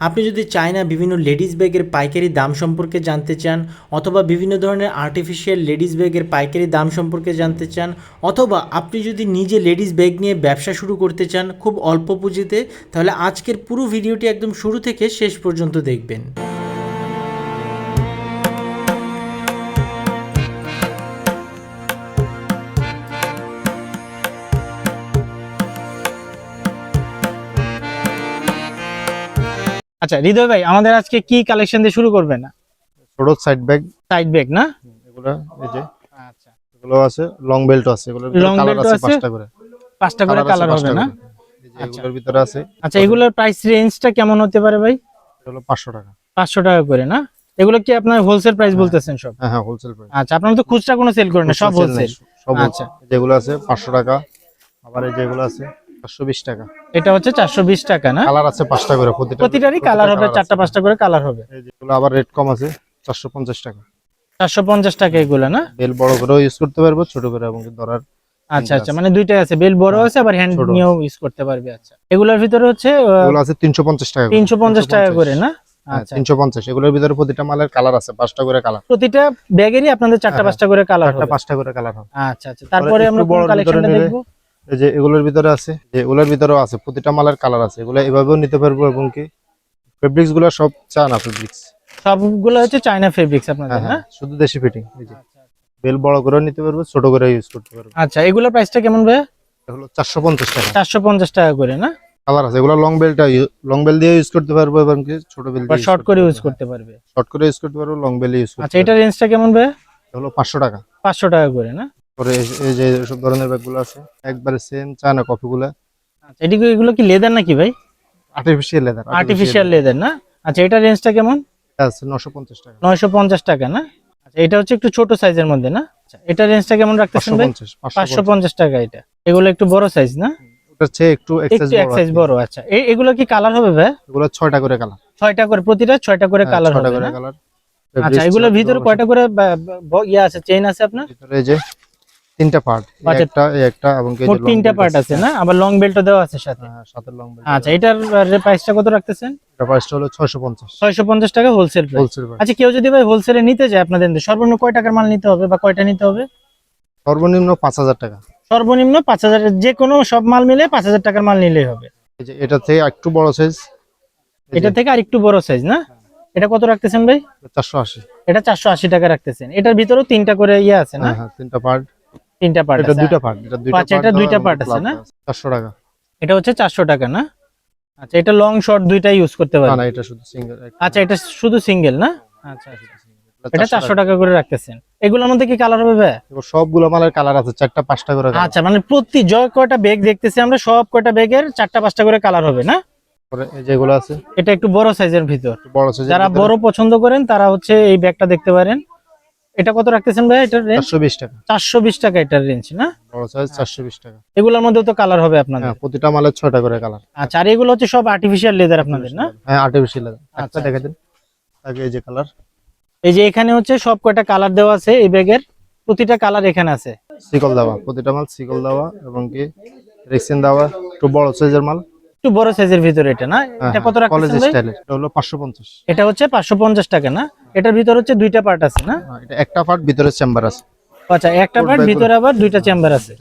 আপনি যদি চায়না বিভিন্ন লেডিস ব্যাগের পাইকারি দাম সম্পর্কে জানতে চান, অথবা বিভিন্ন ধরনের আর্টিফিশিয়াল লেডিস ব্যাগের পাইকারি দাম সম্পর্কে জানতে চান, অথবা আপনি যদি নিজে লেডিস ব্যাগ নিয়ে ব্যবসা শুরু করতে চান খুব অল্প পুঁজিতে, তাহলে আজকের পুরো ভিডিওটি একদম শুরু থেকে শেষ পর্যন্ত দেখবেন। আচ্ছা হৃদয় ভাই আমাদের আজকে কি কালেকশন দিয়ে শুরু করবেন? ছোট সাইড ব্যাগ সাইড ব্যাগ না? এগুলো এই যে। আচ্ছা। এগুলো আছে লং বেল্ট আছে Long কালার belt আছে? পাঁচটা করে। পাঁচটা করে কালার হবে না? আচ্ছা। এগুলোর ভিতরে আছে। আচ্ছা এগুলোর প্রাইস রেঞ্জটা কেমন হতে পারে ভাই? হলো পাঁচশো টাকা। পাঁচশো টাকা করে না? এগুলো কি আপনার হোলসেল প্রাইস বলতেছেন সব? হ্যাঁ হ্যাঁ হোলসেল প্রাইস আচ্ছা আপনারা তো খুচরা কোনো সেল করেন না সব হোলসেল সব আচ্ছা। যেগুলো আছে পাঁচশো টাকা। আবার এই যেগুলো আছে টাকা। এটা হচ্ছে চারশো বিশ টাকা না? কালার আছে পাঁচটা করে প্রতিটা প্রতিটারই কালার হবে চারটা পাঁচটা করে কালার হবে। এই যেগুলো আবার রেট কম আছে চারশো পঞ্চাশ টাকা। চারশো পঞ্চাশ টাকা এগুলো না? বেল বড় করেও ইউজ করতে পারব ছোট করে এবং ধরার আচ্ছা আচ্ছা মানে দুইটাই আছে বেল বড় আছে আবার হ্যান্ড নিয়েও ইউজ করতে পারবে আচ্ছা। এগুলোর ভিতরে হচ্ছে এগুলো আছে তিনশো পঞ্চাশ টাকা করে। তিনশো পঞ্চাশ টাকা করে না? আচ্ছা। তিনশো পঞ্চাশ। এগুলোর ভিতরে প্রতিটা মালের কালার আছে পাঁচটা করে কালার প্রতিটা ব্যাগেরই আপনাদের চারটা হ্যাঁ, পাঁচটা করে কালার হবে। পাঁচটা করে কালার হবে। আচ্ছা আচ্ছা। তারপরে আমরা কোন কালেকশনটা নিলে- দেখব? এই যে এগুলোর ভিতরে আছে যে এগুলোর ভিতরেও আছে প্রতিটা মালের কালার আছে এগুলো এভাবেও নিতে পারব এবং কি ফেব্রিক্সগুলো সব চানা ফেব্রিক্স সবগুলো হচ্ছে চায়না ফেব্রিক্স আপনাদের হ্যাঁ হ্যাঁ? শুধু দেশি ফিটিং এই যে। বেল বড় করেও নিতে পারব ছোট করে ইউজ করতে পারব। আচ্ছা এগুলোর প্রাইসটা কেমন ভাই চারশো পঞ্চাশ টাকা। চারশো পঞ্চাশ টাকা করে না? কালার আছে এগুলো লং বেলটা লং বেল দিয়ে ইউজ করতে পারব এবং কি ছোট বেল বা শর্ট করে ইউজ করতে পারবে শর্ট করে ইউজ করতে পারব লং বেল ইউজ করতে আচ্ছা এটা রেঞ্জটা কেমন ভাই হলো পাঁচশো টাকা। পাঁচশো টাকা করে না? পরে এই- এই যে সব ধরনের ব্যাগগুলো আছে একবারে সেম চায়না কপিগুলো আচ্ছা এগুলো কি লেদার নাকি ভাই? আর্টিফিশিয়াল লেদার আর্টিফিশিয়াল লেদার না? আচ্ছা এটা রেঞ্জটা কেমন? আছে টাকা। না? আচ্ছা এটা হচ্ছে একটু ছোট সাইজের মধ্যে না? আচ্ছা এটা রেঞ্জটা কেমন রাখতেছেন ভাই? টাকা এটা। এগুলো একটু বড় সাইজ না? ওটা হচ্ছে একটু এক্সাইজ বড় আচ্ছা। এগুলো কি কালার হবে ভাই? এগুলো ছয়টা করে কালার ছয়টা করে প্রতিটা করে কালার হবে করে কালার আচ্ছা এগুলোর ভিতরে কয়টা করে ইয়ে আছে চেইন আছে আপনার? ভিতরে এই যে তিনটা পার্ট। একটা একটা এবং মোট তিনটা পার্ট আছে। না? আবার লং বেল্টও দেওয়া আছে সাথে। হ্যাঁ সাথে লং বেল্ট আচ্ছা এটার প্রাইসটা কত রাখতেছেন? এটা প্রাইসটা হলো 650 ছয়শো পঞ্চাশ টাকা হোলসেল হোলসেল আচ্ছা কেউ যদি ভাই হোলসেলে নিতে যায় আপনাদের সর্বনিম্ন কয় টাকার মাল নিতে হবে বা কয়টা নিতে হবে? সর্বনিম্ন 5000 টাকা। সর্বনিম্ন পাঁচ হাজার যে কোনো সব মাল মিলে পাঁচ হাজার টাকার মাল নিলেই হবে। এই যে এটা থেকে একটু বড় সাইজ এটা থেকে আর একটু বড় সাইজ না? এটা কত রাখতেছেন ভাই? 480 এটা চারশো আশি টাকা রাখতেছেন। এটার ভিতরেও তিনটা করে ইয়ে আছে না? হ্যাঁ হ্যাঁ তিনটা পার্ট তিনটা পার্ট এটা দুইটা পার্ট এটা দুইটা আচ্ছা, এটা দুইটা part এবং আছে না? 400 টাকা। এটা হচ্ছে চারশো টাকা না? আচ্ছা এটা লং শর্ট দুইটাই ইউজ করতে পারবেন না এটা শুধু সিঙ্গেল আচ্ছা এটা শুধু সিঙ্গেল না? আচ্ছা আচ্ছা। এটা চারশো টাকা। করে রাখতেছেন। এগুলোর মধ্যে কি কালার হবে ভাই? সবগুলো মালের কালার আছে চারটা পাঁচটা করে আচ্ছা মানে প্রতি জয় কয়টা ব্যাগ দেখতেছি আমরা সব কয়টা ব্যাগের চারটা পাঁচটা করে কালার হবে না? যেগুলো আছে। এটা একটু বড় সাইজের ভিতর। যারা বড় পছন্দ করেন তারা হচ্ছে এই ব্যাগটা দেখতে পারেন। এটা কত রাখতেছেন ভাই এটার রেঞ্জ 420 টাকা। চারশো বিশ টাকা এটার রেঞ্জ না? বড় সাইজ 420 টাকা। এগুলোর মধ্যে তো কালার হবে আপনাদের? হ্যাঁ প্রতিটা মালের ছয়টা করে কালার আচ্ছা আর এগুলো হচ্ছে সব আর্টিফিশিয়াল লেদার আপনাদের না? হ্যাঁ আর্টিফিশিয়াল লেদার আচ্ছা, দেখে দিন। আগে এই যে কালার এই যে এখানে হচ্ছে সব কয়টা কালার দেওয়া আছে এই ব্যাগের? প্রতিটা কালার এখানে আছে। সিকল দেওয়া প্রতিটা মাল সিকল দেওয়া এবং কি রেক্সিন দেওয়া একটু বড় সাইজের মাল। একটু বড় সাইজের ভিতরে এটা না? এটা কত কলেজ রাখতেছেন ভাই? স্টাইলের এটা হলো 550 এটা হচ্ছে পাঁচশো পঞ্চাশ টাকা না? এটার ভিতর হচ্ছে দুইটা পার্ট আছে না? হ্যাঁ, এটা একটা পার্ট ভিতরে চেম্বার আছে। আচ্ছা একটা পার্ট ভিতরে আবার দুইটা চেম্বার আছে।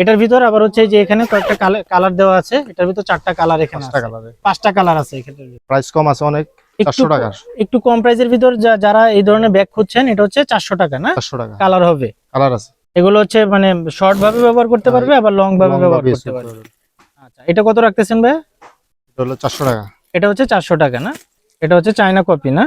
এটার ভিতর আবার হচ্ছে যে এখানে কয়েকটা কালার দেওয়া আছে এটার ভিতর চারটা কালার এখানে পাঁচটা। কালারে পাঁচটা কালার আছে এখানে। প্রাইস কম আছে অনেক 400 টাকা। একটু কম প্রাইসের ভিতর যারা এই ধরনের ব্যাগ খুঁজছেন এটা হচ্ছে চারশো টাকা না? 400 টাকা। কালার হবে। কালার আছে। এগুলো হচ্ছে মানে শর্ট ভাবে ব্যবহার করতে হ্যাঁ, পারবে আবার লং ভাবে ব্যবহার করতে পারবে। আচ্ছা এটা কত রাখতেছেন ভাই এটা হলো 400 টাকা। এটা হচ্ছে চারশো টাকা না? এটা হচ্ছে চায়না কপি না?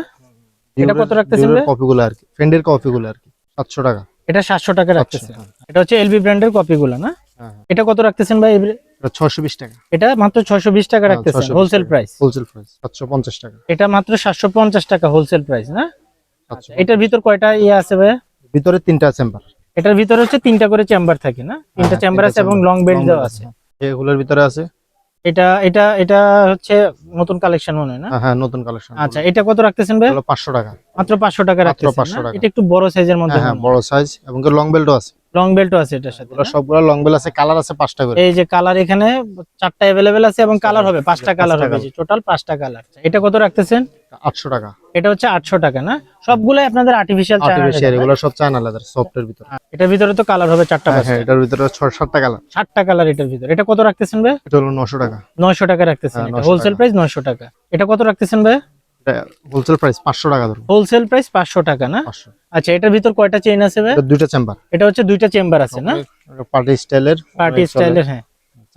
এটা কত রাখতেছেন? কপিগুলো আর কি। কপিগুলো আর কি। 700 টাকা। এটা সাতশো টাকা রাখতেছেন। হ্যাঁ। এটা হচ্ছে এলবি ব্র্যান্ডের কপিগুলো না? হ্যাঁ হ্যাঁ। এটা কত রাখতেছেন ভাই? এটা 620 টাকা। এটা মাত্র ছয়শো বিশ টাকা রাখতেছেন হোলসেল প্রাইস হোলসেল প্রাইস 750 টাকা। এটা মাত্র সাতশো পঞ্চাশ টাকা হোলসেল প্রাইস না? 750 এটার ভিতর কয়টা ইয়ে আছে ভাই? ভিতরে তিনটা চেম্বার এটার ভিতর হচ্ছে তিনটা করে চেম্বার থাকে না? তিনটা হ্যাঁ, চেম্বার আছে এবং লং বেল্ট দেওয়া আছে। এগুলোর ভিতরে আছে এটা এটা এটা হচ্ছে নতুন কালেকশন মনে হয় না? হ্যাঁ হ্যাঁ নতুন কালেকশন আচ্ছা এটা কত রাখতেছেন ভাই? হলো 500 টাকা। মাত্র পাঁচশো টাকা মাত্র রাখতেছেন 500। এটা একটু বড় সাইজের মধ্যে হ্যাঁ হয়। বড় সাইজ এবং লং বেল্টও আছে। লং বেল্টও আছে এটার সাথে? সবগুলো লং বেল আছে কালার আছে পাঁচটা করে। এই যে কালার এখানে চারটা অ্যাভেলেবেল আছে এবং কালার হবে পাঁচটা কালার হবে টোটাল পাঁচটা কালার এটা কত রাখতেছেন? আটশো টাকা। এটা হচ্ছে আটশো টাকা না? সবগুলো আপনাদের আর্টিফিশিয়াল আর্টিফিশিয়াল এগুলো সব চায়না লেদার সফটের ভিতরে। এটার ভিতরে তো কালার হবে চারটা হ্যাঁ পাঁচটা। হ্যাঁ এটার ভিতরে ছয় সাতটা কালার ষাটটা কালার এটার ভিতরে। এটা কত রাখতেছেন ভাই? এটা হলো নশো টাকা। নয়শো টাকা রাখতেছেন 900 হোলসেল প্রাইস নয়শো টাকা। এটা কত রাখতেছেন ভাই? হোলসেল প্রাইস পাঁচশো টাকা ধরুন। হোলসেল প্রাইস পাঁচশো টাকা না? আচ্ছা এটার ভিতর কয়টা চেইন আছে ভাই? দুইটা চেম্বার এটা হচ্ছে দুইটা চেম্বার আছে না? পার্টি স্টাইলের পার্টি স্টাইলের হ্যাঁ।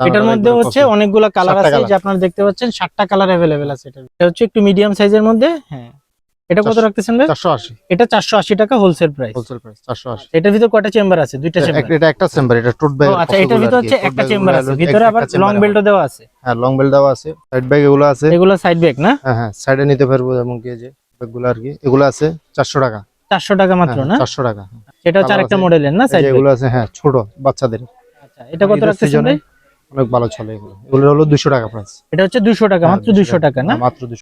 এটার মধ্যে হচ্ছে অনেকগুলো কালার আছে। যে আপনারা দেখতে পাচ্ছেন সাতটা কালার অ্যাভেলেবেল আছে এটা এটা হচ্ছে একটু মিডিয়াম সাইজের মধ্যে হ্যাঁ। এটা কত রাখতেছেন ভাই? চারশো আশি। এটা চারশো আশি টাকা হোলসেল প্রাইস হোলসেল প্রাইস চারশো আশি। এটার ভিতর কয়টা চেম্বার আছে? দুইটা চেম্বার এটা একটা চেম্বার এটা টোট ব্যাগ আচ্ছা এটার ভিতর হচ্ছে একটা চেম্বার আছে। ভিতরে আবার লং বেল্টও দেওয়া আছে। হ্যাঁ লং বেল্ট দেওয়া আছে। সাইড ব্যাগ এগুলো আছে। এগুলো সাইড ব্যাগ না? হ্যাঁ হ্যাঁ সাইডে নিতে পারব কি যে ব্যাগগুলো আর কি। এগুলো আছে চারশো টাকা। চারশো টাকা মাত্র না? চারশো টাকা। এটা হচ্ছে আরেকটা মডেলের না সাইড এগুলো আছে হ্যাঁ ছোট বাচ্চাদের। আচ্ছা এটা কত রাখতেছেন ভাই? অনেক ভালো চলে এগুলো। এগুলো হলো দুশো টাকা প্রাইস এটা হচ্ছে দুশো টাকা মাত্র দুশো টাকা। না? মাত্র দুশো